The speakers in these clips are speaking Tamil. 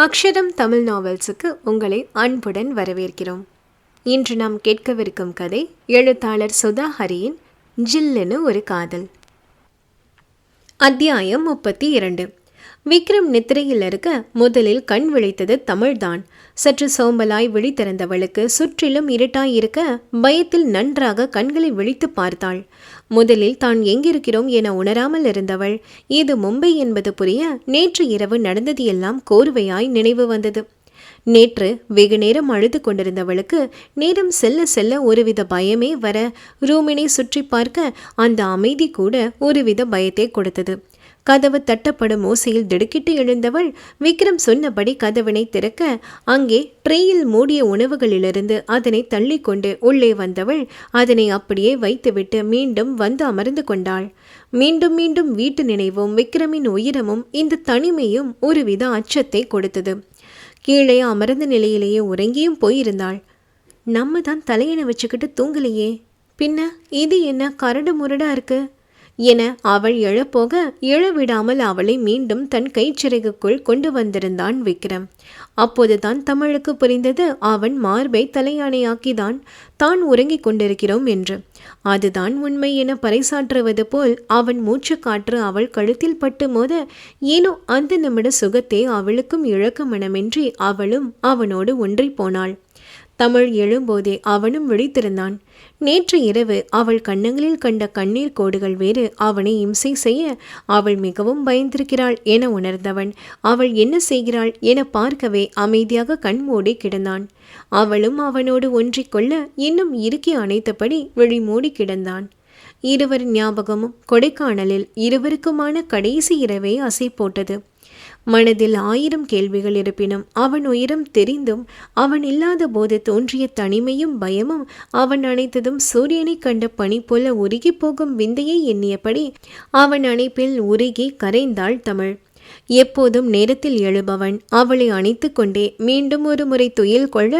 அக்ஷரம் தமிழ் நாவல்ஸுக்கு உங்களை அன்புடன் வரவேற்கிறோம். இன்று நாம் கேட்கவிருக்கும் கதை எழுத்தாளர் சுதா ஹரியின் ஜில்லுன்னு ஒரு காதல். அத்தியாயம் முப்பத்தி இரண்டு. விக்ரம் நித்திரையில் இருக்க முதலில் கண் விழித்தது தமிழ்தான். சற்று சோம்பலாய் விழித்திருந்தவளுக்கு சுற்றிலும் இருட்டாய் இருக்க பயத்தில் நன்றாக கண்களை விழித்து பார்த்தாள். முதலில் தான் எங்கிருக்கிறோம் என உணராமல் இருந்தவள். இது மும்பை என்பது புரிய நேற்று இரவு நடந்தது எல்லாம் கோர்வையாய் நினைவு வந்தது. நேற்று வெகு நேரம் அழுது கொண்டிருந்தவளுக்கு நேரம் செல்ல செல்ல ஒருவித பயமே வர ரூமினை சுற்றி பார்க்க அந்த அமைதி கூட ஒருவித பயத்தை கொடுத்தது. கதவு தட்டப்படும் ஓசையில் திடுக்கிட்டு எழுந்தவள் விக்ரம் சொன்னபடி கதவினை திறக்க அங்கே ட்ரேயில் மூடிய உணவுகளிலிருந்து அதனை தள்ளிக்கொண்டு உள்ளே வந்தவள் அதனை அப்படியே வைத்துவிட்டு மீண்டும் வந்து அமர்ந்து கொண்டாள். மீண்டும் மீண்டும் வீட்டு நினைவும் விக்ரமின் உயிரமும் இந்த தனிமையும் ஒருவித அச்சத்தை கொடுத்தது. கீழே அமர்ந்த நிலையிலேயே உறங்கியும் போயிருந்தாள். நம்ம தான் தலையணை வச்சுக்கிட்டு தூங்கலையே. பின்ன இது என்ன கரடு முரடா இருக்கு? என அவள் எழப்போக எழவிடாமல் அவளை மீண்டும் தன் கைச்சிறகுக்குள் கொண்டு வந்திருந்தான் விக்ரம். அப்போதுதான் தமிழுக்கு புரிந்தது அவன் மார்பை தலையானையாக்கிதான் தான் உறங்கிக் கொண்டிருக்கிறோம் என்று. அதுதான் உண்மை என பறைசாற்றுவது போல் அவன் மூச்சு காற்று அவள் கழுத்தில் பட்டு மோத ஏனோ அந்த நிமிட சுகத்தை அவளுக்கும் இழக்க மனமின்றி அவளும் அவனோடு ஒன்றி போனாள். தமிழ் எழும்போதே அவனும் விழித்திருந்தான். நேற்று இரவு அவள் கண்ணங்களில் கண்ட கண்ணீர் கோடுகள் வேறு அவனை இம்சை செய்ய அவள் மிகவும் பயந்திருக்கிறாள் என உணர்ந்தவன் அவள் என்ன செய்கிறாள்? என பார்க்கவே அமைதியாக கண்மூடி கிடந்தான். அவளும் அவனோடு ஒன்றிக்கொள்ள இன்னும் இறுக்கி அணைத்தபடி விழி மூடி கிடந்தான். இருவர் ஞாபகமும் கொடைக்கானலில் இருவருக்குமான கடைசி இரவே அசை போட்டது. மனதில் ஆயிரம் கேள்விகள் இருப்பினும் அவன் உயரம் தெரிந்தும் அவன் இல்லாத போது தோன்றிய தனிமையும் பயமும் அவன் அணைத்ததும் சூரியனை கண்ட பனி போல உருகி போகும் விந்தையை எண்ணியபடி அவன் அணைப்பில் உருகி கரைந்தாள் தமிழ். எப்போதும் நேரத்தில் எழுபவன். அவளை அணைத்து கொண்டே மீண்டும் ஒரு முறை துயில் கொள்ள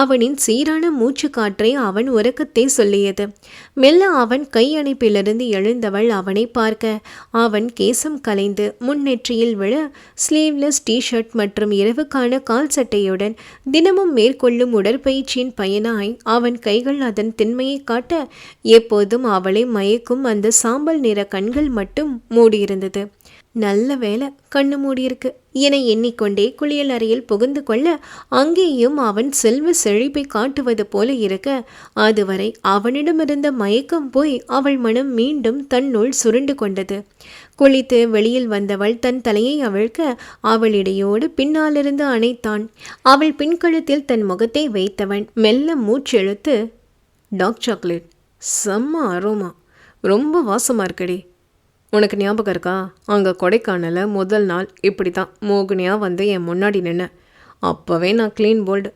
அவனின் சீரான மூச்சு காற்றை அவன் உறக்கத்தை சொல்லியது. மெல்ல அவன் கை அணைப்பிலிருந்து எழுந்தவள் அவனை பார்க்க. அவன் கேசம் கலைந்து முன்னெற்றியில் விழ ஸ்லீவ்லெஸ் டிஷர்ட் மற்றும் இரவுக்கான கால் சட்டையுடன் தினமும் மேற்கொள்ளும் உடற்பயிற்சியின் பயனாய் அவன் கைகள் அதன் திண்மையை காட்ட எப்போதும் அவளை மயக்கும் அந்த சாம்பல் நிற கண்கள் மட்டும் மூடியிருந்தது. நல்ல வேலை கண்ணு மூடியிருக்கு. என எண்ணிக்கொண்டே குளியல் அறையில் புகுந்து கொள்ள அங்கேயும் அவன் செல்வ செழிப்பை காட்டுவது போல இருக்க அதுவரை அவனிடமிருந்த மயக்கம் போய் அவள் மனம் மீண்டும் தன்னுள் சுருண்டு கொண்டது. குளித்து வெளியில் வந்தவள் தன் தலையை அவிழ்க்க அவளிடையோடு பின்னாலிருந்து அணைத்தான். அவள் பின்கழுத்தில் தன் முகத்தை வைத்தவன் மெல்ல மூச்செழுத்து டாக் சாக்லேட் செம்ம அரோமா. ரொம்ப வாசமாக இருக்கடி. உனக்கு ஞாபகம் இருக்கா? அங்கே கொடைக்கானலில் முதல் நாள் இப்படி தான் மோகினியாக வந்து என் முன்னாடி நின்ன. அப்போவே நான் க்ளீன் போல்டு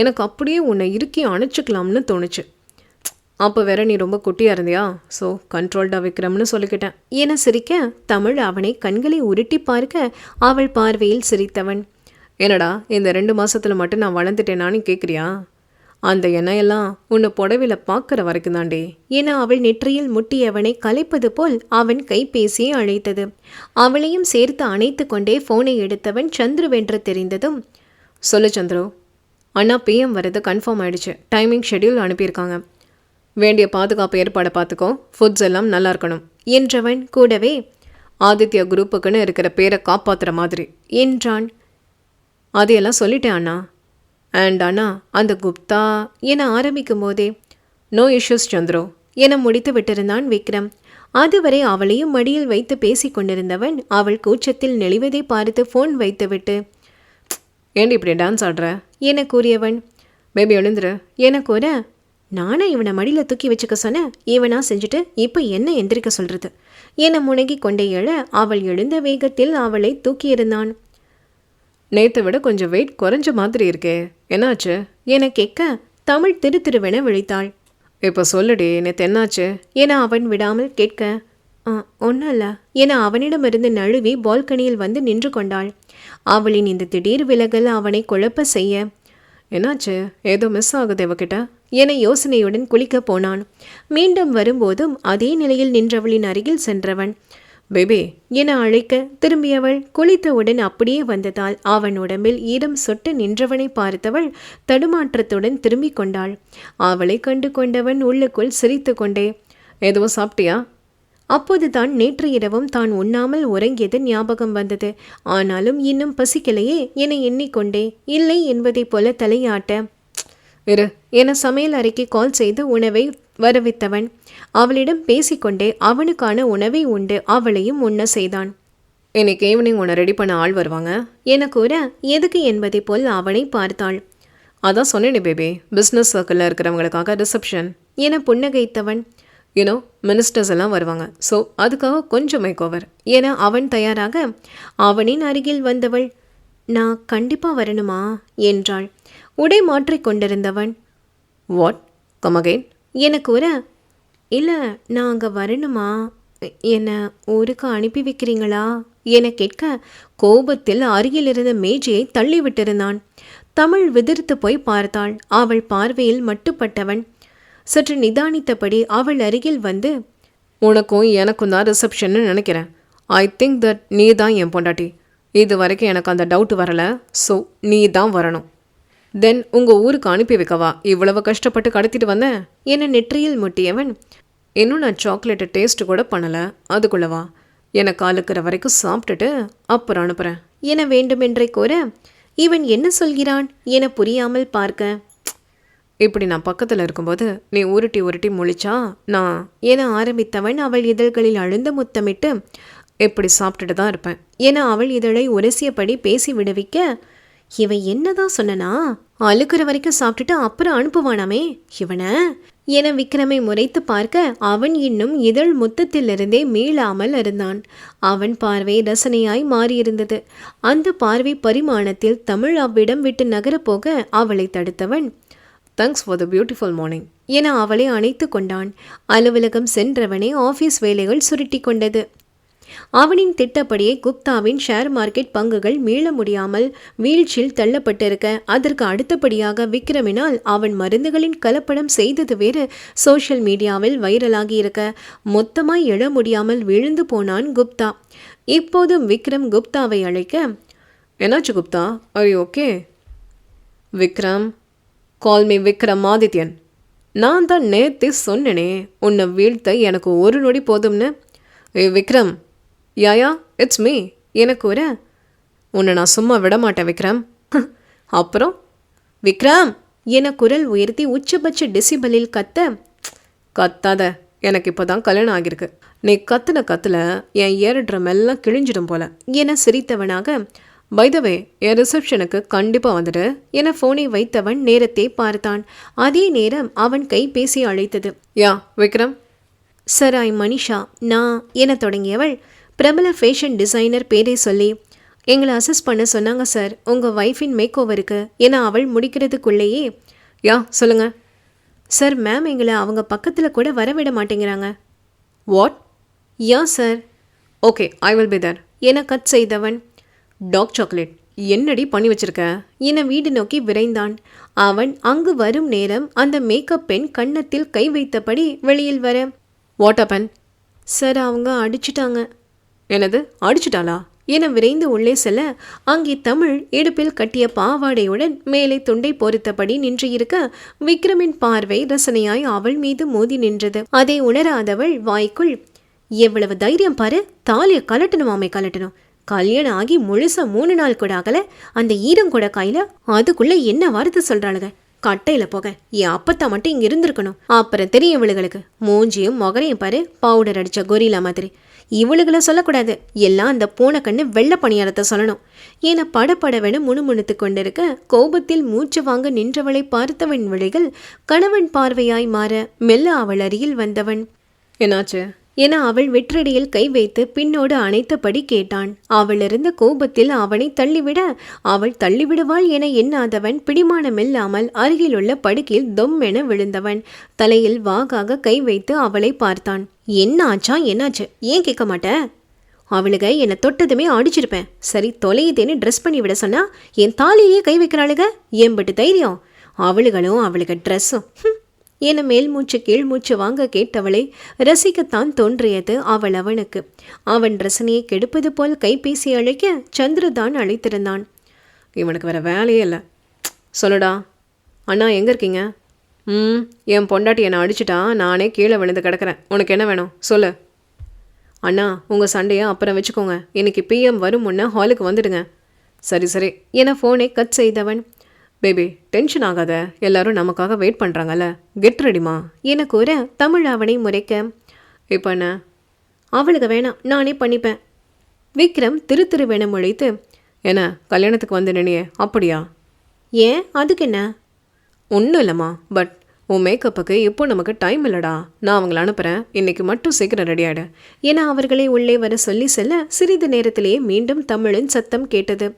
எனக்கு அப்படியே உன்னை இறுக்கி அணைச்சிக்கலாம்னு தோணுச்சு. அப்போ வேற நீ ரொம்ப குட்டியாக இருந்தியா? ஸோ கண்ட்ரோல்டாக வைக்கிறோம்னு சொல்லிக்கிட்டேன். என சிரிக்க? தமிழ் அவனை கண்களை உருட்டி பார்க்க அவள் பார்வையில் சிரித்தவன். என்னடா இந்த ரெண்டு மாதத்தில் மட்டும் நான் வளர்ந்துட்டேனான்னு கேட்குறியா அந்த எண்ணெயெல்லாம் உன்னை புடவையில் பார்க்குற வரைக்கும் தாண்டி. என அவள் நெற்றியில் முட்டியவனை கலைப்பது போல் அவன் கைபேசியை அழைத்தது அவளையும் சேர்த்து அணைத்து கொண்டே ஃபோனை எடுத்தவன் சந்துருவென்று தெரிந்ததும் சொல்லு சந்துரு அண்ணா பிஎம் வரது கன்ஃபார்ம் ஆயிடுச்சு. டைமிங் ஷெட்யூல் அனுப்பியிருக்காங்க. வேண்டிய பாதுகாப்பு ஏற்பாடை பார்த்துக்கோ. ஃபுட்ஸ் எல்லாம் நல்லா இருக்கணும் என்றவன் கூடவே ஆதித்யா குரூப்புக்குன்னு இருக்கிற பேரை காப்பாற்றுற மாதிரி என்றான். அதையெல்லாம் சொல்லிட்டேன் அண்ணா. அண்ட் ஆனால் அந்த குப்தா என ஆரம்பிக்கும் போதே நோ இஷ்யூஸ் சந்திரோ என முடித்து விட்டிருந்தான் விக்ரம். அதுவரை அவளையும் மடியில் வைத்து பேசி கொண்டிருந்தவன் அவள் கூச்சத்தில் நெளிவதை பார்த்து ஃபோன் வைத்துவிட்டு ஏண்டி இப்படி டான்ஸ் ஆடுற? என கூறியவன் பேபி எழுந்துரு. என கூற நானே இவனை மடியில் தூக்கி வச்சுக்க சொன்னேன் இவனா செஞ்சுட்டு இப்போ என்ன எந்திரிக்க சொல்கிறது என முனகி கொண்டே எழ அவள் எழுந்த வேகத்தில் அவளை தூக்கியிருந்தான். நேத்தை விட கொஞ்சம் வெயிட் குறைஞ்ச மாதிரி இருக்கே. என்னாச்சு? என கேட்க தமிழ் திரு திருவென விழித்தாள். இப்போ சொல்லுடி நேத்து என்னாச்சு? என அவன் விடாமல் கேட்க ஒன்றும் இல்லை. என அவனிடமிருந்து நழுவி பால்கனியில் வந்து நின்று கொண்டாள். அவளின் இந்த திடீர் விலகல் அவனை குழப்ப செய்ய என்னாச்சு? ஏதோ மிஸ் ஆகுது இவகிட்ட? என யோசனையுடன் குளிக்க போனான். மீண்டும் வரும்போதும் அதே நிலையில் நின்றவளின் அருகில் சென்றவன் பேபி என அழைக்க திரும்பியவள் குளித்தவுடன் அப்படியே வந்ததால் அவன் உடம்பில் ஈரம் சொட்டு நின்றவனை பார்த்தவள் தடுமாற்றத்துடன் திரும்பிக் கொண்டாள். அவளை கண்டு கொண்டவன் உள்ளுக்குள் சிரித்து கொண்டே எதுவும் சாப்பிட்டியா? அப்போதுதான் நேற்று இரவும் தான் உண்ணாமல் உறங்கியது ஞாபகம் வந்தது. ஆனாலும் இன்னும் பசிக்கலையே என எண்ணிக்கொண்டே இல்லை என்பதைப் போல தலையாட்ட இரு என சமையல் அறைக்கு கால் செய்து உணவை வரவித்தவன். அவளிடம் பேசிக்கொண்டே அவனுக்கான உணவை உண்டு அவளையும் உண்ண செய்தான். இன்னைக்கு ஈவினிங் உன்னை ரெடி பண்ண ஆள் வருவாங்க? என கூற எதுக்கு என்பதைப் போல் அவனை பார்த்தாள். அதான் சொன்னேனே பேபி பிஸ்னஸ் சர்க்கிளில் இருக்கிறவங்களுக்காக ரிசப்ஷன் என புன்னகைத்தவன். யூனோ மினிஸ்டர்ஸ் எல்லாம் வருவாங்க ஸோ அதுக்காக கொஞ்சம் மேக் ஓவர் என அவன் தயாராக அவனின் அருகில் வந்தவள் நான் கண்டிப்பாக வரணுமா? என்றாள். உடை மாற்றிக் கொண்டிருந்தவன் வாட் கமகேன் எனக்கு ஒரு இல்லை நான் அங்கே வரணுமா? என்னை ஊருக்கு அனுப்பி வைக்கிறீங்களா? என கேட்க கோபத்தில் அருகில் இருந்த மேஜையை தள்ளிவிட்டிருந்தான் தமிழ் விதிர்த்து போய் பார்த்தாள். அவள் பார்வையில் மட்டுப்பட்டவன். சற்று நிதானித்தபடி அவள் அருகில் வந்து உனக்கும் எனக்கும் தான் ரிசப்ஷன்னு நினைக்கிறேன். ஐ திங்க் தட் நீ தான் என் பொண்டாட்டி. இது வரைக்கும் எனக்கு அந்த டவுட் வரலை. ஸோ நீ தான் வரணும். தென் உங்கள் ஊருக்கு அனுப்பி வைக்கவா? இவ்வளவு கஷ்டப்பட்டு கடத்திட்டு வந்தேன் என்னை நெற்றியில் முட்டியவன். இன்னும் நான் சாக்லேட்டை டேஸ்ட் கூட பண்ணலை. அதுக்குள்ளவா எனக்கு அழுக்கிற வரைக்கும் சாப்பிட்டுட்டு அப்புறம் அனுப்புகிறேன் என வேண்டுமென்றே கூற இவன் என்ன சொல்கிறான்? என புரியாமல் பார்க்க. இப்படி நான் பக்கத்தில் இருக்கும்போது நீ உருட்டி உருட்டி முழிச்சா நான் என ஆரம்பித்தவன் அவள் இதழ்களில் அழுந்த முத்தமிட்டு இப்படி சாப்பிட்டுட்டு தான் இருப்பேன். என அவள் இதழை உரசியபடி பேசி விடுவிக்க இவன் என்னதான் சொன்னனா? அழுக்கிற வரைக்கும் சாப்பிட்டுட்டு அப்புறம் அனுப்புவானாமே இவனை? என விக்ரமை முறைத்து பார்க்க அவன் இன்னும் இதழ் முத்தத்திலிருந்தே மீளாமல் இருந்தான். அவன் பார்வை ரசனையாய் மாறியிருந்தது. அந்த பார்வை பரிமாணத்தில் தமிழ் அவ்விடம் விட்டு நகரப்போக அவளை தடுத்தவன் thanks for the beautiful morning என அவளை அணைத்து கொண்டான். அலுவலகம் சென்றவனே ஆஃபீஸ் வேலைகள் சுருட்டி கொண்டது. அவனின் திட்டப்படியே குப்தாவின் ஷேர் மார்க்கெட் பங்குகள் மீள முடியாமல் வீழ்ச்சியில் தள்ளப்பட்டிருக்க அதற்கு அடுத்தபடியாக விக்ரமினால் அவன் மருந்துகளின் கலப்படம் செய்தது வேறு சோஷியல் மீடியாவில் வைரலாகி இருக்க மொத்தமாய் எழ முடியாமல் விழுந்து போனான் குப்தா. இப்போதும் விக்ரம் குப்தாவை அழைக்க என்னாச்சு Gupta? I okay Vikram call me Vikram Adityan. நான் தான் நேத்தே சொன்னனே உன்னை வீழ்த்த எனக்கு ஒரு நொடி போதும்னு. ஏ விக்ரம் யாயா இட்ஸ் மீ எனக்கு ஒரு உன்னை நான் சும்மா விட மாட்டேன் விக்ரம். அப்புறம் விக்ரம் என குரல் உயர்த்தி உச்சபட்ச டெசிபலில் கத்த கத்தாத எனக்கு இப்போ தான் கல்யாணம் ஆகியிருக்கு. நீ கத்துன கத்துல என் ஏர் ட்ரம் எல்லாம் கிழிஞ்சிடும் போல. என சிரித்தவனாக பைதவே என் ரிசப்ஷனுக்கு கண்டிப்பாக வந்துடு. என ஃபோனை வைத்தவன் நேரத்தை பார்த்தான். அதே நேரம் அவன் கைபேசி அழைத்தது. Yeah Vikram. Sir I Manisha நான் என தொடங்கியவள் பிரபல ஃபேஷன் டிசைனர் பேரை சொல்லி எங்களை அசஸ் பண்ண சொன்னாங்க சார் உங்கள் ஒய்ஃபின் மேக் ஓவருக்கு ஏன்னா அவள் முடிக்கிறதுக்குள்ளேயே. யா சொல்லுங்க. சார் மேம் எங்களை அவங்க பக்கத்தில் கூட வரவிட மாட்டேங்கிறாங்க. What ya sir okay I will be there என கட் செய்தவன்? டாக் சாக்லேட் என்னடி பண்ணி வச்சிருக்க? என வீடு நோக்கி விரைந்தான். அவன் அங்கு வரும் நேரம் அந்த மேக்கப் பெண் கன்னத்தில் கை வைத்தபடி வெளியில் வர. வாட் அப்பன் சார் அவங்க அடிச்சிட்டாங்க. எனது அடிச்சிட்டாளா? என விரைந்து உள்ளே செல்ல அங்கே தமிழ் இடுப்பில் கட்டிய பாவாடையுடன் மேலே துண்டை பொருத்தபடி நின்று இருக்க விக்ரமின் பார்வை ரசனையாய் அவள் மீது மோதி நின்றது. அதை உணராதவள் வாய்க்குள் எவ்வளவு தைரியம் பாரு தாலியை கலட்டணுமாமே கலட்டணும் கல்யாணம் ஆகி முழுசா மூணு நாள் கூட ஆகல அந்த ஈரம் கூட கையில அதுக்குள்ள என்ன வார்த்தை சொல்றாளுங்க? கட்டையில போக. என் அப்பத்தா மட்டும் இங்க இருந்திருக்கணும். அப்புறம் தெரியும் இவளுகளுக்கு. மூஞ்சியும் முகரையும் பாரு பவுடர் அடிச்ச கொரிலா மாதிரி. இவளுகளை சொல்லக்கூடாது. எல்லாம் அந்த பூனை கண்ணு வெள்ளை பணியாரத்தை சொல்லணும். என படப்படவென முணுமுணுத்து கொண்டிருக்க கோபத்தில் மூச்சு வாங்க நின்றவளை பார்த்தவன் விழிகள் கணவன் பார்வையாய் மாற மெல்ல அவள் அருகில் வந்தவன். என்னாச்சு? என அவள் வெற்றடியில் கை வைத்து பின்னோடு அணைத்தபடி கேட்டான். அவளிருந்த கோபத்தில் அவனை தள்ளிவிட அவள் தள்ளிவிடுவாள் என எண்ணாதவன் பிடிமானமில்லாமல் அருகிலுள்ள படுக்கையில் தொம் என விழுந்தவன். தலையில் வாகாக கை வைத்து அவளை பார்த்தான். என்னாச்சா என்னாச்சு? ஏன் கேட்க மாட்ட? அவளுக என்னை தொட்டதுமே அடிச்சிருப்பேன். சரி தொலையுதேன்னு ட்ரெஸ் பண்ணி விட சொன்னா என் தாலியே கை வைக்கிறாளுக? ஏம்பட்டு தைரியம்? அவளுகளும் அவளுக்கு ட்ரெஸ்ஸும் என மேல் மூச்சு கீழ் மூச்சு வாங்க கேட்டவளை ரசிக்கத்தான் தோன்றியது அவள் அவனுக்கு அவன் ரசனையை கெடுப்பது போல் கைபேசி அழைக்க சந்திரதான் அழைத்திருந்தான். இவனுக்கு வேற வேலையே இல்லை. சொல்லுடா அண்ணா எங்கே இருக்கீங்க? ம் என் பொண்டாட்டி என்னை அடிச்சிட்டா நானே கீழே விழுந்து கிடக்கிறேன். உனக்கு என்ன வேணும்? சொல்லு. அண்ணா உங்கள் சண்டையை அப்புறம் வச்சுக்கோங்க. இன்னைக்கு பிஎம் வரும் முன்னே ஹாலுக்கு வந்துடுங்க. சரி சரி. என ஃபோனை கட் செய்தவன் பேபி டென்ஷன் ஆகாத. எல்லாரும் நமக்காக வெயிட் பண்ணுறாங்கல்ல கெட் ரெடிமா என கூற தமிழ் அவனை முறைக்க. இப்போ என்ன? அவளுக்கு வேணாம் நானே பண்ணிப்பேன். விக்ரம் திரு திருவென முழைத்து என்ன கல்யாணத்துக்கு வந்து நினையே அப்படியா? ஏன் அதுக்கு என்ன? ஒன்றும் இல்லைம்மா பட் உன் மேக்கப்புக்கு இப்போ நமக்கு டைம் இல்லைடா. நான் அவங்கள அனுப்புகிறேன் இன்னைக்கு மட்டும் சீக்கிரம் ரெடி ஆகிடு என அவர்களை உள்ளே வர சொல்லி செல்ல சிறிது நேரத்திலேயே மீண்டும் தமிழின் சத்தம் கேட்டது.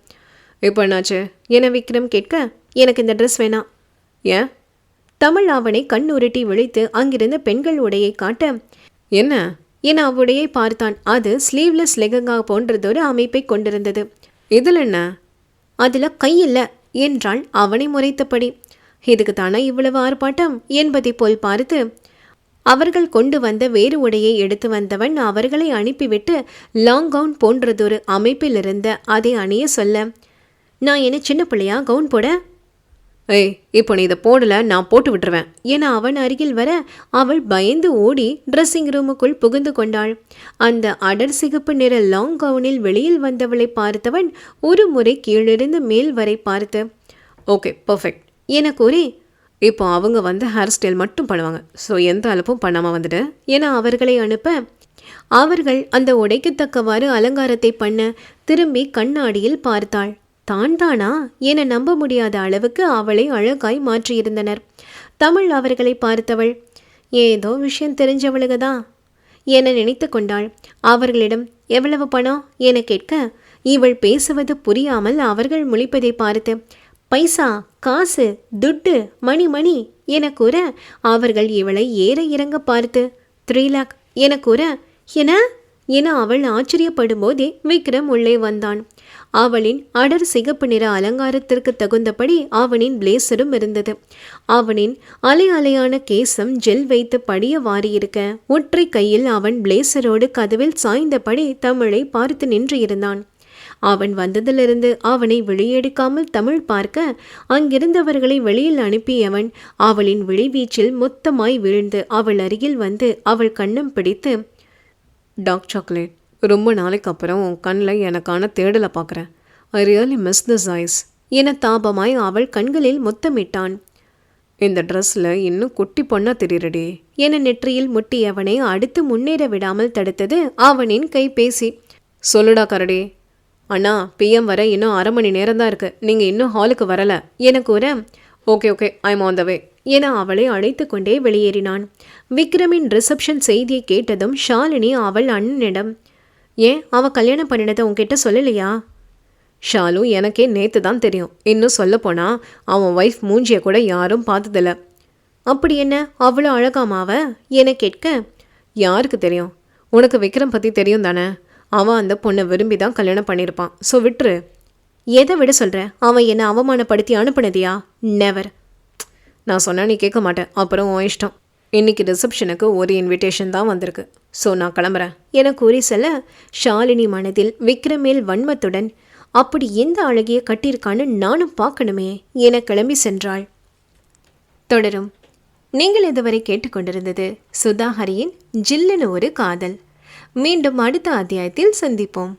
இப்போ என்னாச்சு? என விக்ரம் கேட்க எனக்கு இந்த ட்ரெஸ் வேணாம். ஏன்? தமிழ் அவனை கண் உருட்டி விழித்து அங்கிருந்த பெண்கள் உடையை காட்ட என்ன? என அவ்வுடையை பார்த்தான். அது ஸ்லீவ்லெஸ் லெகங்கா போன்றதொரு அமைப்பை கொண்டிருந்தது. இதில் என்ன? அதுல கை இல்ல என்றாள் அவனை முறைத்தபடி. இதுக்கு தானே இவ்வளவு ஆர்ப்பாட்டம்? என்பதை போல் பார்த்து அவர்கள் கொண்டு வந்த வேறு உடையை எடுத்து வந்தவன் அவர்களை அனுப்பிவிட்டு லாங் கவுன் போன்றதொரு அமைப்பில் இருந்த அதை அணிய சொல்ல நான் என்ன சின்ன பிள்ளையா கவுன் போட? ஏய் இப்போ நீ இதை போடல நான் போட்டு விட்டுருவேன். என அவன் அருகில் வர அவள் பயந்து ஓடி ட்ரெஸ்ஸிங் ரூமுக்குள் புகுந்து கொண்டாள். அந்த அடர் சிகப்பு நிற லாங் கவுனில் வெளியில் வந்தவளை பார்த்தவன் ஒரு முறை கீழிருந்து மேல் வரை பார்த்து ஓகே பர்ஃபெக்ட் என கூறி இப்போ அவங்க வந்து ஹேர் ஸ்டைல் மட்டும் பண்ணுவாங்க ஸோ எந்த அலுப்பும் பண்ணாமல் வந்துட்டு என அவர்களை அனுப்ப அவர்கள் அந்த உடைக்கு தக்கவாறு அலங்காரத்தை பண்ண திரும்பி கண்ணாடியில் பார்த்தாள். தான் தானா என நம்ப முடியாத அளவுக்கு அவளை அழகாய் மாற்றியிருந்தனர். தமிழ் அவர்களை பார்த்தவள் ஏதோ விஷயம் தெரிஞ்சவளுக தான் என நினைத்து கொண்டாள். அவர்களிடம் எவ்வளவு பணம்? என கேட்க இவள் பேசுவது புரியாமல் அவர்கள் முழிப்பதை பார்த்து பைசா காசு துட்டு மணி மணி என கூற அவர்கள் இவளை ஏற இறங்க பார்த்து த்ரீ லேக் என கூற என என அவள் ஆச்சரியப்படும் போதே விக்ரம் உள்ளே வந்தான். அவளின் அடர் சிகப்பு நிற அலங்காரத்திற்கு தகுந்தபடி அவனின் பிளேசரும் இருந்தது. அவனின் அலை அலையான கேசம் ஜெல் வைத்து படிய வாரியிருக்க ஒற்றை கையில் அவன் பிளேசரோடு கதவில் சாய்ந்தபடி தமிழை பார்த்து நின்று இருந்தான். அவன் வந்ததிலிருந்து அவனை வெளியெடுக்காமல் தமிழ் பார்க்க அங்கிருந்தவர்களை வெளியில் அனுப்பியவன் அவளின் விழிவீச்சில் மொத்தமாய் விழுந்து அவள் அருகில் வந்து அவள் கண்ணம் பிடித்து டார்க் சாக்லேட் ரொம்ப நாளைக்கு அப்புறம் உன் கண்ணில் எனக்கான தேடலை பார்க்குறேன் I really miss this eyes என தாபமாய் அவள் கண்களில் முத்தமிட்டான். இந்த ட்ரெஸ்ஸில் இன்னும் குட்டி பொண்ணா தெரியுறடி. என நெற்றியில் முட்டியவனை அடுத்து முன்னேற விடாமல் தடுத்தது அவனின் கைபேசி. சொல்லுடா கரடி. அண்ணா பிஎம் வர இன்னும் அரை மணி நேரம் தான் இருக்குது நீங்கள் இன்னும் ஹாலுக்கு வரலை. என கூற okay okay I'm on the way என அவளை அழைத்து கொண்டே வெளியேறினான். விக்ரமின் ரிசப்ஷன் செய்தியை கேட்டதும் ஷாலினி அவள் அண்ணனிடம் ஏன்? அவள் கல்யாணம் பண்ணினதை உன்கிட்ட சொல்லலையா? ஷாலு எனக்கே நேற்று தான் தெரியும். இன்னும் சொல்லப்போனால் அவன் ஒய்ஃப் மூஞ்சியை கூட யாரும் பார்த்ததில்ல. அப்படி என்ன? அவ்வளோ அழகாமாவ என கேட்க? யாருக்கு தெரியும்? உனக்கு விக்ரம் பற்றி தெரியும் தானே? அவன் அந்த பொண்ணை விரும்பி தான் கல்யாணம் பண்ணியிருப்பான். ஸோ விட்டுரு. எதை விட சொல்கிற அவன் என்னை அவமானப்படுத்தி அனுப்புனதியா? நெவர் நான் சொன்னால் நீ கேட்க மாட்டேன் அப்புறம் உன் இஷ்டம். இன்னைக்கு ரிசப்ஷனுக்கு ஒரு இன்விடேஷன் தான் வந்திருக்கு. ஸோ நான் கிளம்புறேன். என கூறி செல்ல ஷாலினி மனதில் விக்ரமேல் வன்மத்துடன் அப்படி எந்த அழகிய கட்டியிருக்கான்னு நானும் பார்க்கணுமே என கிளம்பி சென்றாள். தொடரும். நீங்கள் இதுவரை கேட்டுக்கொண்டிருந்தது சுதாஹரியின் ஜில்லுன்னு ஒரு காதல். மீண்டும் அடுத்த அத்தியாயத்தில் சந்திப்போம்.